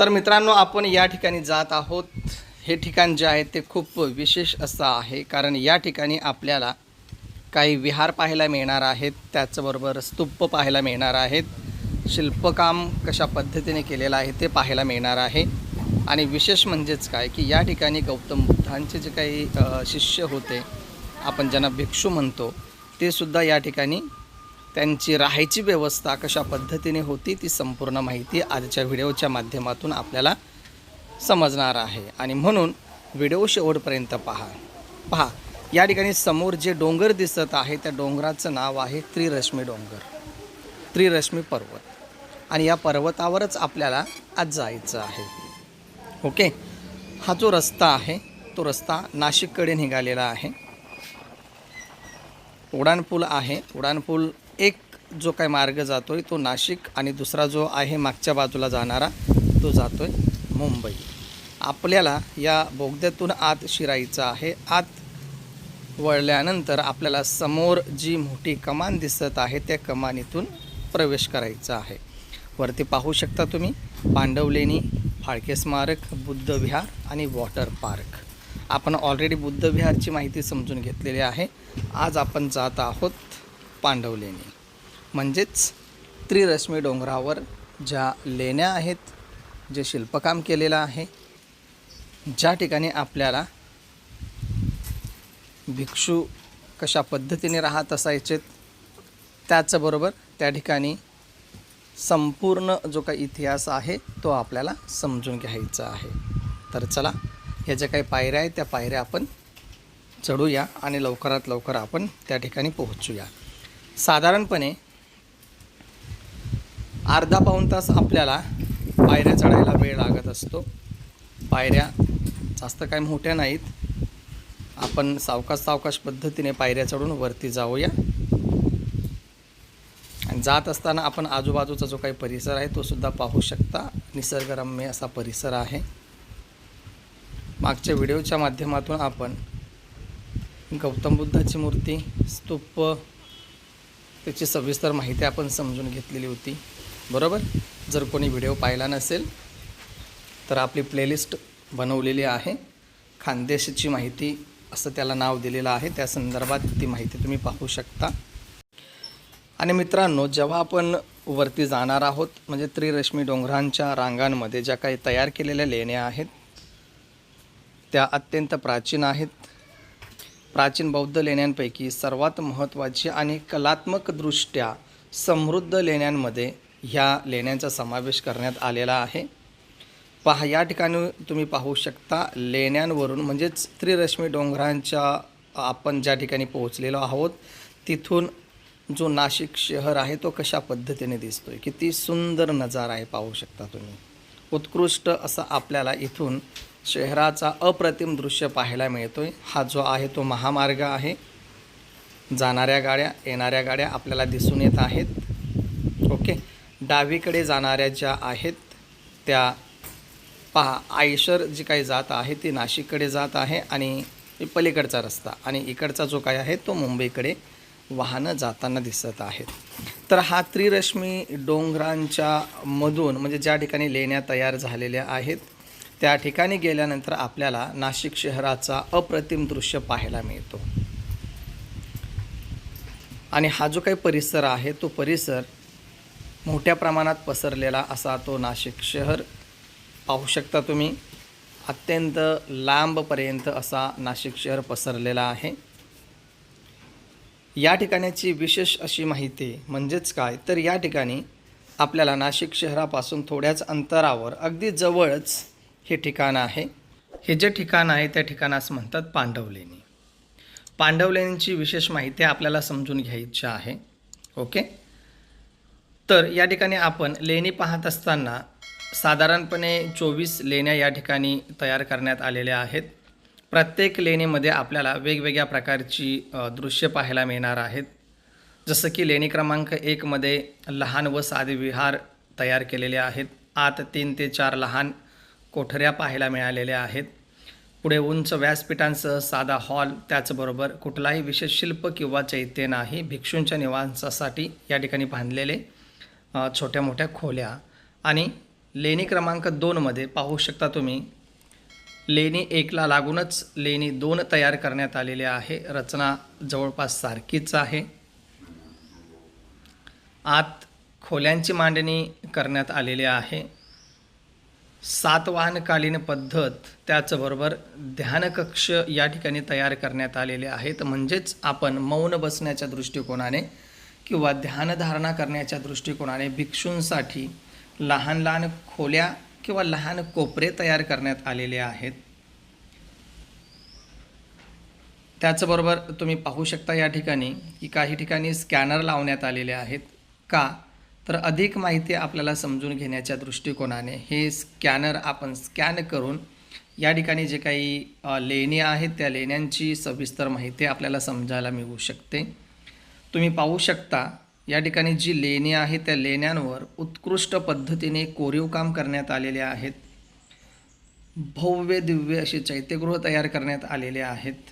तर मित्रांनो आपण या ठिकाणी जात आहोत. हे ठिकाण जे आहे ते खूप विशेष असं आहे कारण या ठिकाणी आपल्याला काही विहार पाहायला मिळणार आहेत. त्याचबरोबर स्तूप पाहायला मिळणार आहेत. शिल्पकाम कशा पद्धतीने केलेलं आहे ते पाहायला मिळणार आहे. आणि विशेष म्हणजेच काय की या ठिकाणी गौतम बुद्धांचे जे काही शिष्य होते आपण ज्यांना भिक्षू म्हणतो ते सुद्धा या ठिकाणी त्यांची राहायची व्यवस्था कशा पद्धतीने होती ती संपूर्ण माहिती आजच्या व्हिडिओच्या माध्यमातून आपल्याला समजणार आहे. आणि म्हणून व्हिडिओ शेवटपर्यंत पहा. पहा या ठिकाणी समोर जे डोंगर दिसत आहे त्या डोंगराचं नाव आहे त्रिरश्मी डोंगर. त्रिरश्मी पर्वत. आणि या पर्वतावरच आपल्याला आज जायचं आहे. ओके? हा जो रस्ता आहे तो रस्ता नाशिककडे निघालेला आहे. उडाणपूल आहे. उडाणपूल एक जो काही मार्ग जातो आहे तो नाशिक आणि दुसरा जो आहे मागच्या बाजूला जाणारा तो जातो आहे मुंबई. आपल्याला या बोगद्यातून आत शिरायचं आहे. आत वळल्यानंतर आपल्याला समोर जी मोठी कमान दिसत आहे त्या कमानीतून प्रवेश करायचा आहे. वरती पाहू शकता तुम्ही पांडवलेणी फाळके स्मारक बुद्ध विहार आणि वॉटर पार्क. आपण ऑलरेडी बुद्ध विहारची माहिती समजून घेतलेली आहे. आज आपण जात आहोत पांडव लेणी म्हणजेच त्रिरश्मी डोंगरावर ज्या लेण्या आहेत जे शिल्पकाम केलेलं आहे ज्या ठिकाणी आपल्याला भिक्षू कशा पद्धतीने राहत असायचे त्याचबरोबर त्या ठिकाणी संपूर्ण जो काही इतिहास आहे तो आपल्याला समजून घ्यायचा आहे. तर चला ह्या ज्या काही पायऱ्या आहेत त्या पायऱ्या आपण चढूया आणि लवकरात लवकर आपण त्या ठिकाणी पोहोचूया. साधारणपणे अर्धा पाऊण तास आपल्याला पायऱ्या चढायला वेळ लागत असतो. पायऱ्या जास्त काही मोठ्या नाहीत. आपण सावकाश सावकाश पद्धतीने पायऱ्या चढून वरती जाऊया. आणि जात असताना आपण आजूबाजूचा जो काही परिसर आहे तो सुद्धा पाहू शकता. निसर्गरम्य असा परिसर आहे. मागच्या व्हिडिओच्या माध्यमातून आपण गौतम बुद्धाची मूर्ती स्तूप त्याची सविस्तर माहिती आपण समजून घेतलेली होती. बरोबर? जर कोणी व्हिडिओ पाहिला नसेल तर आपली प्लेलिस्ट बनवलेली आहे. खानदेशची माहिती असं त्याला नाव दिलेलं आहे. त्या संदर्भात ती माहिती तुम्ही पाहू शकता. आणि मित्रांनो जेव्हा आपण वरती जाणार आहोत म्हणजे त्रिरश्मी डोंगरांच्या रांगांमध्ये ज्या काही तयार केलेल्या लेण्या आहेत त्या अत्यंत प्राचीन आहेत. प्राचीन बौद्ध लेण्यांपैकी सर्वात महत्त्वाची आणि कलात्मकदृष्ट्या समृद्ध लेण्यांमध्ये ह्या लेण्यांचा समावेश करण्यात आलेला आहे. पहा या ठिकाणी तुम्ही पाहू शकता लेण्यांवरून म्हणजेच त्रिरश्मी डोंगरांच्या आपण ज्या ठिकाणी पोहोचलेलो आहोत तिथून जो नाशिक शहर आहे तो कशा पद्धतीने दिसतोय? किती सुंदर नजारा आहे पाहू शकता तुम्ही. उत्कृष्ट असा आपल्याला इथून शहराचा अप्रतिम दृश्य पाहायला मिळतो आहे हा जो आहे तो महामार्ग आहे. जाणाऱ्या गाड्या येणाऱ्या गाड्या आपल्याला दिसून येत आहेत. ओके? डावीकडे जाणाऱ्या ज्या आहेत त्या पहा आयशर जी काही जात आहे ती नाशिककडे जात आहे आणि पलीकडचा रस्ता आणि इकडचा जो काय आहे तो मुंबईकडे वाहनं जाताना दिसत आहेत. तर हा त्रिरश्मी डोंगरांच्या मधून म्हणजे ज्या ठिकाणी लेण्या तयार झालेल्या आहेत त्या ठिकाणी गेल्यानंतर आपल्याला नाशिक शहराचा अप्रतिम दृश्य पाहायला मिळतो. आणि हा जो काही परिसर आहे तो परिसर मोठ्या प्रमाणात पसरलेला असा तो नाशिक शहर पाहू शकता तुम्ही. अत्यंत लांबपर्यंत असा नाशिक शहर पसरलेला आहे. या ठिकाणाची विशेष अशी माहिती म्हणजेच काय? तर या ठिकाणी आपल्याला नाशिक शहरापासून थोड्याच अंतरावर अगदी जवळच हे ठिकाण आहे. हे जे ठिकाण आहे त्या ठिकाणास म्हणतात पांडवलेणी. पांडवलेणीची विशेष माहिती आपल्याला समजून घ्यायची आहे. ओके? तर या ठिकाणी आपण लेणी पाहत असताना साधारणपणे चोवीस लेण्या या ठिकाणी तयार करण्यात आलेल्या आहेत. प्रत्येक लेणीमध्ये आपल्याला वेगवेगळ्या प्रकारची दृश्य पाहायला मिळणार आहेत. जसं की लेणी क्रमांक एकमध्ये लहान व साधे विहार तयार केलेले आहेत. आत तीन ते चार लहान कोठऱ्या पाहायला मिळालेल्या आहेत. पुढे उंच व्यासपीठांसह साधा हॉल त्याचबरोबर कुठलाही विशेष शिल्प किंवा चैत्य नाही भिक्षूंच्या निवासासाठी या ठिकाणी बांधलेले छोट्या मोठ्या खोल्या. आणि लेणी क्रमांक दोनमध्ये पाहू शकता तुम्ही लेणी एकला लागूनच लेणी दोन तयार करण्यात आलेल्या आहे. रचना जवळपास सारखीच आहे. आत खोल्यांची मांडणी करण्यात आलेली आहे. सातवाहनकालीन पद्धत त्याचबरोबर ध्यानकक्ष या ठिकाणी तयार करण्यात आलेले आहेत. म्हणजेच आपण मौन बसण्याच्या दृष्टिकोनाने किंवा ध्यानधारणा करण्याच्या दृष्टिकोनाने भिक्षूंसाठी लहान लहान खोल्या किंवा लहान कोपरे तयार करण्यात आलेले आहेत. त्याचबरोबर तुम्ही पाहू शकता या ठिकाणी की काही ठिकाणी स्कॅनर लावण्यात आलेले आहेत. का? तर अधिक माहिती आपल्याला समजून घेण्याच्या दृष्टिकोनाने हे स्कॅनर आपण स्कॅन करून या ठिकाणी जे काही लेण्या लेणी आहेत त्या लेण्यांची सविस्तर माहिती आपल्याला समजायला मिळू शकते. तुम्ही पाहू शकता या ठिकाणी जी लेणी आहे त्या लेण्यांवर उत्कृष्ट पद्धतीने कोरीव काम करण्यात आलेले आहेत. भव्य दिव्य असे चैत्यगृह तयार करण्यात आलेले आहेत.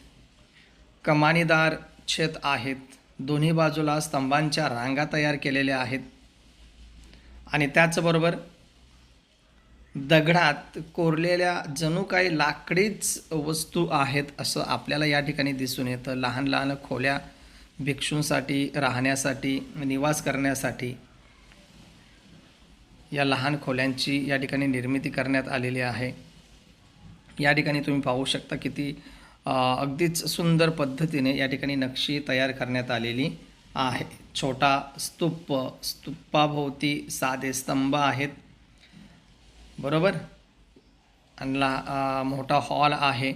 कमानीदार छत आहेत. दोन्ही बाजूला स्तंभांच्या रांगा तयार केलेल्या आहेत. आणि त्याचबरोबर दगडात कोरलेल्या जणू काही लाकडीच वस्तू आहेत असं आपल्याला या ठिकाणी दिसून येतं. लहान लहान खोल्या भिक्षूंसाठी राहण्यासाठी निवास करण्यासाठी या लहान खोल्यांची या ठिकाणी निर्मिती करण्यात आलेली आहे. या ठिकाणी तुम्ही पाहू शकता किती अगदीच सुंदर पद्धतीने या ठिकाणी नक्षी तयार करण्यात आलेली आहे. छोटा स्तूप स्तूपाभोवती साधे स्तंभ आहेत. बरोबर? आणि ला मोठा हॉल आहे.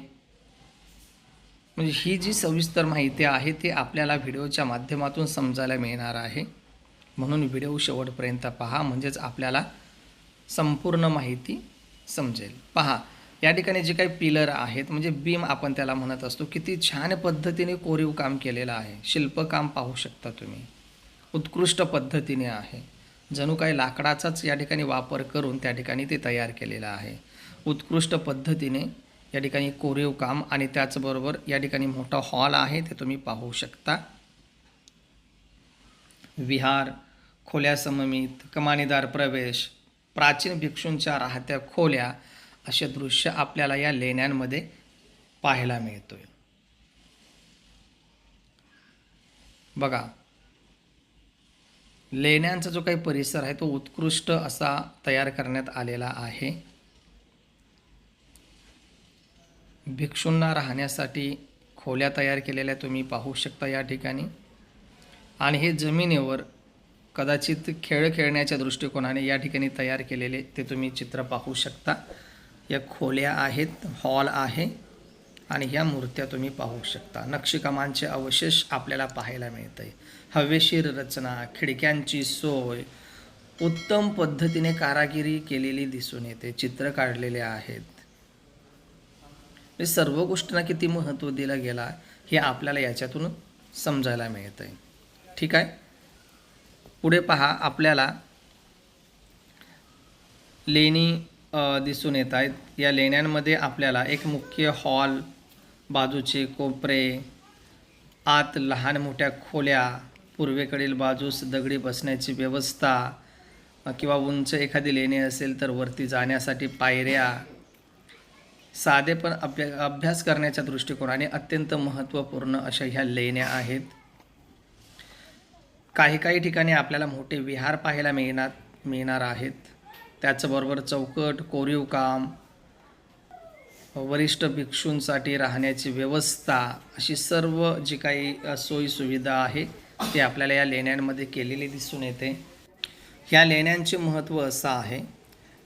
म्हणजे ही जी सविस्तर माहिती आहे ती आपल्याला व्हिडिओच्या माध्यमातून समजायला मिळणार आहे. म्हणून व्हिडिओ शेवटपर्यंत पहा म्हणजेच आपल्याला संपूर्ण माहिती समजेल. पहा या ठिकाणी जे काही पिलर आहेत म्हणजे बीम आपण त्याला म्हणत असतो किती छान पद्धतीने कोरीव काम केलेलं आहे. शिल्पकाम पाहू शकता तुम्ही. उत्कृष्ट पद्धतीने आहे. जणू काही लाकडाचाच या ठिकाणी वापर करून त्या ठिकाणी ते तयार केलेलं आहे. उत्कृष्ट पद्धतीने या ठिकाणी कोरीव काम आणि त्याचबरोबर या ठिकाणी मोठा हॉल आहे ते तुम्ही पाहू शकता. विहार खोल्या सममित कमानीदार प्रवेश प्राचीन भिक्षूंच्या राहत्या खोल्या असे दृश्य आपल्याला या लेण्यांमध्ये पाहायला मिळतोय. बघा लेण्यांचा जो काही परिसर आहे तो उत्कृष्ट असा तयार करण्यात आलेला आहे. भिक्षूंना राहण्यासाठी खोल्या तयार केलेल्या तुम्ही पाहू शकता या ठिकाणी. आणि हे जमिनीवर कदाचित खेळ खेळण्याच्या दृष्टिकोनाने या ठिकाणी तयार केलेले ते तुम्ही चित्र पाहू शकता. या खोल्या आहेत हॉल आहे आणि ह्या मूर्त्या तुम्ही पाहू शकता. नक्षीकामांचे अवशेष आपल्याला पाहायला मिळत आहे हवेशीर रचना खिडक्यांची सोय उत्तम पद्धतीने कारागिरी केलेली दिसून येते चित्र काढलेले आहेत. हे सर्व गोष्टींना किती महत्त्व दिलं गेला हे आपल्याला याच्यातून समजायला मिळतं आहे ठीक आहे? पुढे पहा आपल्याला लेणी दिसून येत आहेत. या लेण्यांमध्ये आपल्याला एक मुख्य हॉल बाजूचे कोपरे आत लहान मोठ्या खोल्या पूर्वेकडील बाजूस दगडी बसण्याची व्यवस्था किंवा उंच एखादी लेणी असेल तर वरती जाण्यासाठी पायऱ्या. साधे पण अभ्या अभ्यास करण्याच्या दृष्टिकोनाने अत्यंत महत्त्वपूर्ण अशा ह्या लेण्या आहेत. काही काही ठिकाणी आपल्याला मोठे विहार पाहायला मिळणार मिळणार आहेत. त्याचबरोबर चौकट कोरीव काम वरिष्ठ भिक्षूंसाठी राहण्याची व्यवस्था अशी सर्व जी काही सोयीसुविधा आहे ती आपल्याला या लेण्यांमध्ये केलेली दिसून येते. ह्या लेण्यांचे महत्त्व असं आहे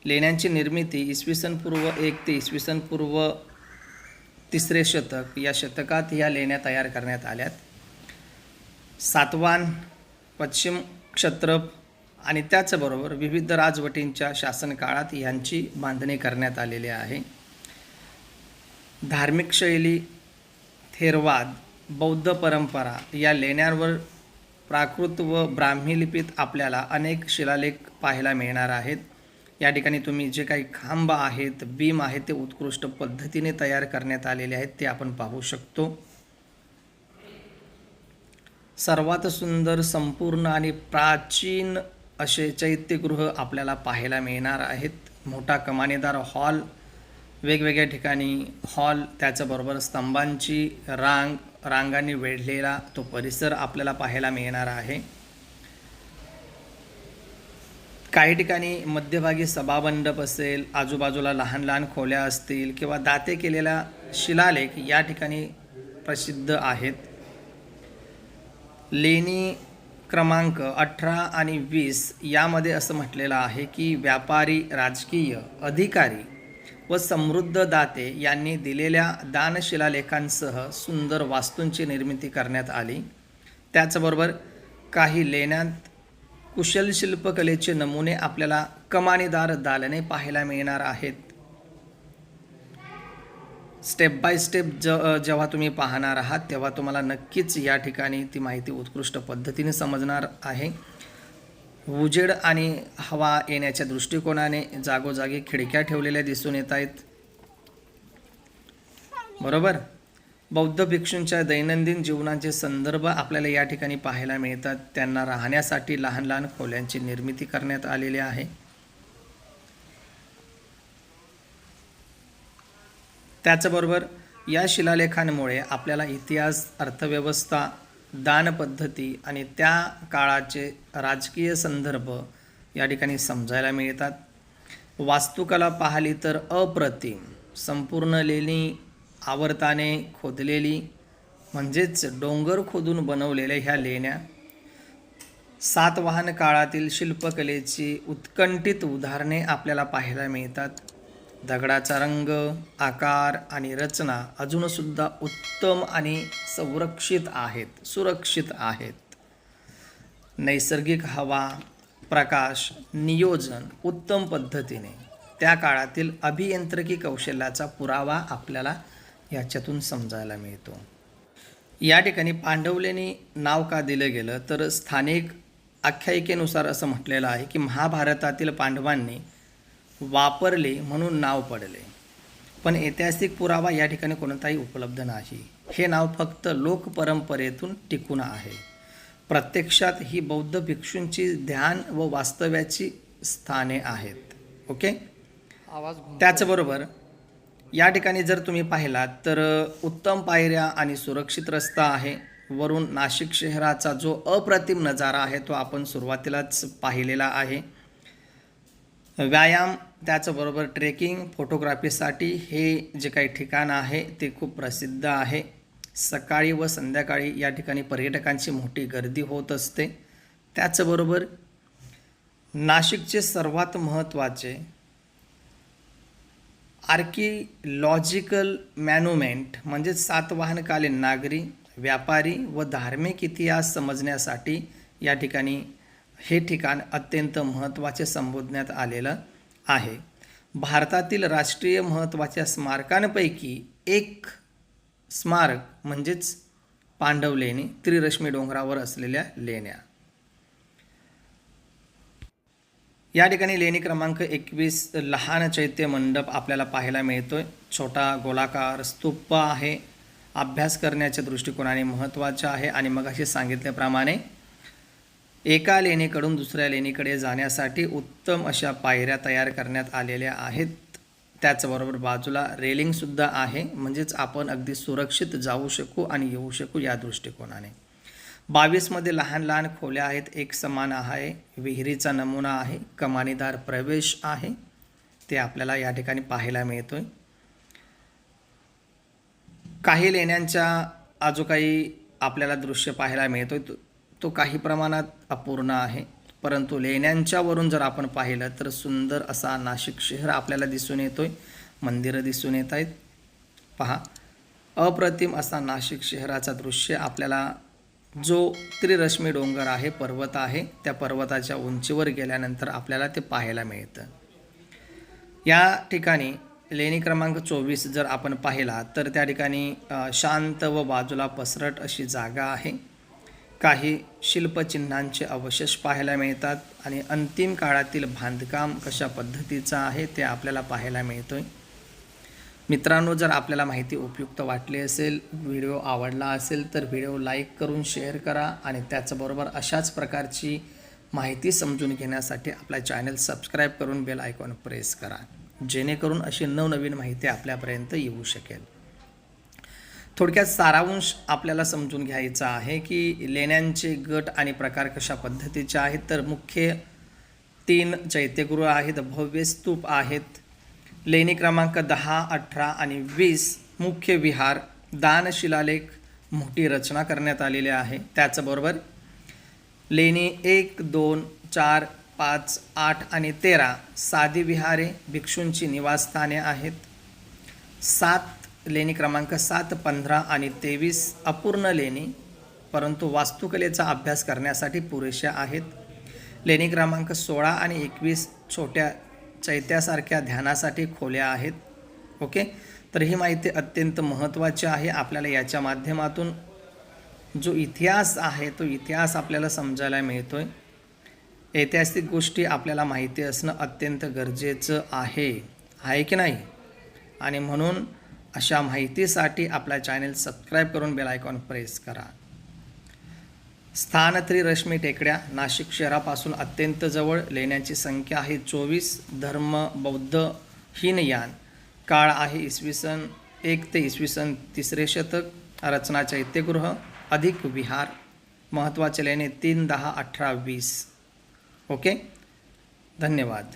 लेण्यांची निर्मिती इसवी सन पूर्व एक ते इसवी सन पूर्व तिसरे शतक या शतकात ह्या लेण्या तयार करण्यात आल्यात. सातवान पश्चिम क्षत्रप आणि त्याचबरोबर विविध राजवटींच्या शासनकाळात यांची बांधणी करण्यात आलेली आहे. धार्मिक शैली थेरवाद बौद्ध परंपरा या लेण्यांवर प्राकृत व ब्राह्मी लिपीत आपल्याला अनेक शिलालेख पाहायला मिळणार आहेत. या ठिकाणी तुम्ही जे काही खांब आहेत बीम आहेत ते उत्कृष्ट पद्धतीने तयार करण्यात आलेले आहेत ते आपण पाहू शकतो. सर्वात सुंदर संपूर्ण आणि प्राचीन असे चैत्यगृह आपल्याला पाहायला मिळणार आहेत. मोठा कमानेदार हॉल वेगवेगळ्या ठिकाणी हॉल त्याच्याबरोबर स्तंभांची रांग रांगांनी वेढलेला तो परिसर आपल्याला पाहायला मिळणार आहे. काही ठिकाणी मध्यभागी सभामंडप असेल आजूबाजूला लहान लहान खोल्या असतील किंवा दाते केलेला शिलालेख या ठिकाणी प्रसिद्ध आहेत. लेणी क्रमांक अठरा आणि वीस यामध्ये असं म्हटलेलं आहे की व्यापारी राजकीय अधिकारी व समृद्ध दाते यांनी दिलेल्या दानशिलालेखांसह सुंदर वास्तूंची निर्मिती करण्यात आली. त्याचबरोबर काही लेण्यात कुशल शिल्पकलेचे नमुने आपल्याला कमानीदार दालने पाहायला मिळणार आहेत. स्टेप बाय स्टेप ज जेव्हा तुम्ही पाहणार आहात तेव्हा तुम्हाला नक्कीच या ठिकाणी ती माहिती उत्कृष्ट पद्धतीने समजणार आहे. उजेड आणि हवा येण्याच्या दृष्टिकोनाने जागोजागी खिडक्या ठेवलेल्या दिसून येत आहेत. बरोबर? बौद्ध भिक्षूंच्या दैनंदिन जीवनाचे संदर्भ आपल्याला या ठिकाणी पाहायला मिळतात. त्यांना राहण्यासाठी लहान लहान खोल्यांची निर्मिती करण्यात आलेली आहे. त्याचबरोबर या शिलालेखांमुळे आपल्याला इतिहास अर्थव्यवस्था दान पद्धती आणि त्या काळाचे राजकीय संदर्भ या ठिकाणी समजायला मिळतात. वास्तुकला पाहिली तर अप्रतिम संपूर्ण लेणी आवर्ताने खोदलेली म्हणजेच डोंगर खोदून बनवलेल्या ह्या लेण्या. सातवाहन काळातील शिल्पकलेची उत्कंठित उदाहरणे आपल्याला पाहायला मिळतात. दगडाचा रंग आकार आणि रचना अजूनसुद्धा उत्तम आणि संरक्षित आहेत सुरक्षित आहेत. नैसर्गिक हवा प्रकाश नियोजन उत्तम पद्धतीने त्या काळातील अभियांत्रिकी कौशल्याचा पुरावा आपल्याला याच्यातून समजायला मिळतो. या ठिकाणी पांडवलेनी नाव का दिलं गेलं? तर स्थानिक आख्यायिकेनुसार असं म्हटलेलं आहे की महाभारतातील पांडवांनी वापरले म्हणून नाव पडले. पण ऐतिहासिक पुरावा या ठिकाणी कोणताही उपलब्ध नाही. हे नाव फक्त लोकपरंपरेतून टिकून आहे. प्रत्यक्षात ही बौद्ध भिक्षूंची ध्यान व वास्तव्याची स्थाने आहेत. ओके? आवाज त्याचबरोबर या ठिकाणी जर तुम्ही पाहिलात तर उत्तम पायऱ्या आणि सुरक्षित रस्ता आहे. वरून नाशिक शहराचा जो अप्रतिम नजारा आहे तो आपण सुरुवातीलाच पाहिलेला आहे. व्यायाम त्याचबरोबर ट्रेकिंग फोटोग्राफीसाठी हे जे काही ठिकाण आहे ते खूप प्रसिद्ध आहे. सकाळी व संध्याकाळी या ठिकाणी पर्यटकांची मोठी गर्दी होत असते. त्याचबरोबर नाशिकचे सर्वात महत्त्वाचे आर्किलॉजिकल मॅन्युमेंट म्हणजेच सातवाहनकालीन नागरी व्यापारी व धार्मिक इतिहास समजण्यासाठी या ठिकाणी हे ठिकाण अत्यंत महत्त्वाचे संबोधण्यात आलेलं आहे. भारतातील राष्ट्रीय महत्त्वाच्या स्मारकांपैकी एक स्मारक म्हणजेच पांडव लेणी त्रिरश्मी डोंगरावर असलेल्या लेण्या. या ठिकाणी लेणी क्रमांक एकवीस लहान चैत्य मंडप आपल्याला पाहायला मिळतोय. छोटा गोलाकार स्तूप आहे. अभ्यास करण्याच्या दृष्टिकोनाने महत्त्वाचा आहे आणि मग सांगितल्याप्रमाणे एका लेणीकडून दुसऱ्या लेणीकडे जाण्यासाठी उत्तम अशा पायऱ्या तयार करण्यात आलेल्या आहेत. त्याचबरोबर बाजूला रेलिंगसुद्धा आहे. म्हणजेच आपण अगदी सुरक्षित जाऊ शकू आणि येऊ शकू या दृष्टिकोनाने. बावीसमध्ये लहान लहान खोल्या आहेत. एक समान आहे. विहिरीचा नमुना आहे. कमानीदार प्रवेश आहे. ते आपल्याला या ठिकाणी पाहायला मिळतोय. काही लेण्यांच्या आजू काही आपल्याला दृश्य पाहायला मिळतोय. तो काही प्रमाणात अपूर्ण आहे. परंतु लेण्यांच्यावरून जर आपण पाहिलं तर सुंदर असा नाशिक शहर आपल्याला दिसून येतो आहे मंदिरं दिसून येत आहेत. पहा अप्रतिम असा नाशिक शहराचा दृश्य आपल्याला जो त्रिरश्मी डोंगर आहे पर्वत आहे त्या पर्वताच्या उंचीवर गेल्यानंतर आपल्याला ते पाहायला मिळतं. या ठिकाणी लेणी क्रमांक चोवीस जर आपण पाहिला तर त्या ठिकाणी शांत व बाजूला पसरट अशी जागा आहे. काही शिल्पचिन्हांचे अवशेष पाहायला मिळतात आणि अंतिम काळातील बांधकाम कशा पद्धतीचं आहे ते आपल्याला पाहायला मिळतो आहे मित्रांनो जर आपल्याला माहिती उपयुक्त वाटली असेल व्हिडिओ आवडला असेल तर व्हिडिओ लाईक करून शेअर करा आणि त्याचबरोबर अशाच प्रकारची माहिती समजून घेण्यासाठी आपला चॅनल सबस्क्राईब करून बेल आयकॉन प्रेस करा. जेणेकरून अशी नवनवीन माहिती आपल्यापर्यंत येऊ शकेल. थोडक्यात सारांश आपल्याला समजून घ्यायचा आहे की लेण्यांचे गट आणि प्रकार कशा पद्धतीचे आहेत. तर मुख्य तीन चैत्यगृह आहेत भव्य स्तूप आहेत लेणी क्रमांक दहा अठरा आणि वीस मुख्य विहार दान शिलालेख मोठी रचना करण्यात आलेली आहे. त्याचबरोबर लेणी एक दोन चार पाच आठ आणि तेरा साधी विहारे भिक्षूंची निवासस्थाने आहेत. सात लेणी क्रमांक सात पंधरा आणि तेवीस अपूर्ण लेणी परंतु वास्तुकलेचा अभ्यास करण्यासाठी पुरेशा आहेत. लेणी क्रमांक सोळा आणि एकवीस छोट्या चैत्यासारख्या ध्यानासाठी खोल्या आहेत. ओके? तर ही माहिती अत्यंत महत्त्वाची आहे. आपल्याला याच्या माध्यमातून जो इतिहास आहे तो इतिहास आपल्याला समजायला मिळतो आहे ऐतिहासिक गोष्टी आपल्याला माहिती असणं अत्यंत गरजेचं आहे. आहे की नाही? आणि म्हणून अशा माहितीसाठी आपला चॅनल सबस्क्राईब करून बेल आयकॉन प्रेस करा. स्थान त्रिरश्मी टेकड्या नाशिक शहरापासून अत्यंत जवळ लेण्याची संख्या आहे चोवीस धर्म बौद्ध हीनयान काळ आहे इसवी सन एक ते इसवी सन तिसरे शतक रचना चैत्यगृह अधिक विहार महत्त्वाचे लेणे तीन दहा अठरा वीस. ओके? धन्यवाद.